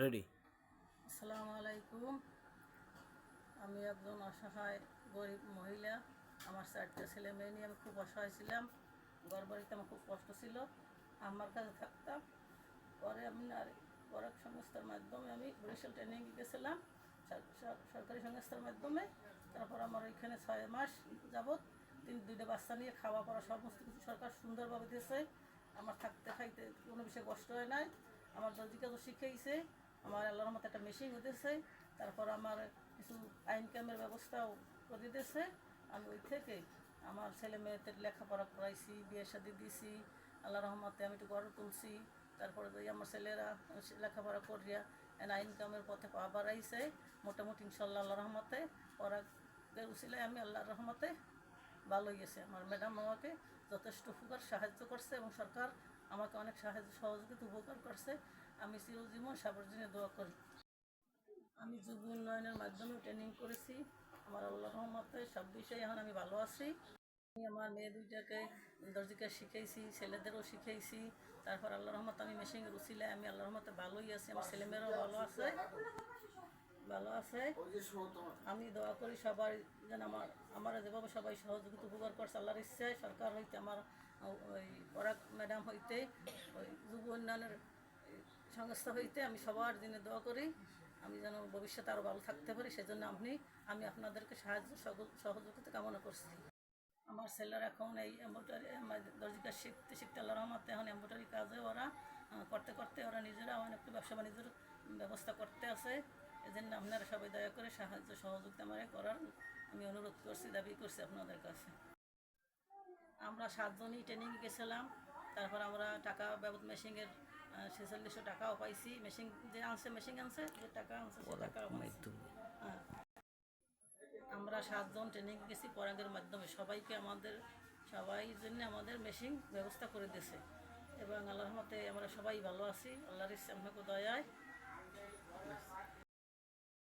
Ready আসসালামু আলাইকুম। আমি একজন অসহায় গরিব মহিলা। আমার চারটে ছেলে মেয়ে নিয়ে আমি খুব অসহায় ছিলাম। ঘর বাড়িতে আমার খুব কষ্ট ছিল। আমার কাছে থাকতাম। পরে আমি আর সংস্থার মাধ্যমে আমি বরিশাল ট্রেনিং গেছিলাম। সর- সর- সরকারি সংস্থার মাধ্যমে। তারপর আমার ওইখানে ছয় মাস যাবৎ তিন, দুইটা বাচ্চা নিয়ে খাওয়া পড়া সমস্ত কিছু সরকার সুন্দরভাবে দিয়েছে। আমার থাকতে খাইতে কোনো বিষয়ে কষ্ট হয় নাই। আমার দর্জি কাজও শিখেইছে আমার আল্লাহর মতো একটা মেশিন হতেছে তারপর আমার কিছু আইন কামের ব্যবস্থাও করে দিয়েছে আমি ওই থেকে আমার ছেলে মেয়েদের লেখাপড়া করাইছি, বিয়ে শাদি দিয়েছি আল্লাহ রহমতে আমি একটু গড় তুলছি, তারপরে ওই আমার ছেলেরা লেখাপড়া করিয়া এন আইন কামের পথে পা বাড়াইছে। মোটামুটি ইনশাল্লাহ আল্লাহ রহমতে ওরা উচিলায় আমি আল্লাহর রহমতে ভালোই গেছে আমার ম্যাডাম আমাকে যথেষ্ট উপকার সাহায্য করছে এবং সরকার আমাকে অনেক সাহায্য সহযোগিতা উপকার করছে। আমি চিরজীবন সাবর্জনে দোয়া করি। আমি যুব উন্নয়নের মাধ্যমে ট্রেনিং করেছি। আমার আল্লাহ রহমতে সব বিষয়ে এখন আমি ভালো আছি। আমি আমার মেয়ে দুইটাকে দর্জিকে শিখাইছি, ছেলেদেরও শিখাইছি। তারপর আল্লাহ রহমত আমি মেশিনের উচিলে আমি আল্লাহ রহমতে ভালোই আছি। আমার ছেলেমেয়েরাও ভালো আছে। ভালো আছে। আমি দোয়া করি সবাই যেন আমার আমার যেভাবে সবাই সহযোগিতা উপকার করছে, আল্লাহর ইচ্ছায় সরকার হইতে আমার ওই পরাগ ম্যাডাম হইতে, ওই যুব উন্নয়নের সংস্থা হইতে আমি সবার দিনে দোয়া করি। আমি যেন ভবিষ্যতে আরও ভালো থাকতে পারি, সেজন্য আপনি, আমি আপনাদেরকে সাহায্য সহযোগিতা কামনা করছি। আমার ছেলেরা এখন এই এম্ব্রয়ডারি দর্জিকা শিখতে শিখতে আল্লাহ রহমতে এখন এম্ব্রয়ডারি কাজে ওরা করতে করতে ওরা নিজেরা অনেক ব্যবসা বাণিজ্যের ব্যবস্থা করতে আছে। এজন্য আপনারা সবাই দয়া করে সাহায্য, সহযোগিতা আমার করার আমি অনুরোধ করছি, দাবি করছি আপনাদের কাছে। আমরা সাতজনই ট্রেনিং গেছিলাম। তারপর আমরা টাকা বাবদ মেশিনের ছেচল্লিশশো টাকাও পাইছি। মেশিন যে আনছে মেশিন আনছে যে টাকা আনছে সে টাকা হ্যাঁ। আমরা সাতজন ট্রেনিং গেছি পরাগের মাধ্যমে। সবাইকে আমাদের সবাই জন্য আমাদের মেশিন ব্যবস্থা করে দিয়েছে। এবং আল্লাহর মতে আমরা সবাই ভালো আছি। আল্লাহর ইচ্ছে আপনাকে দয়ায়।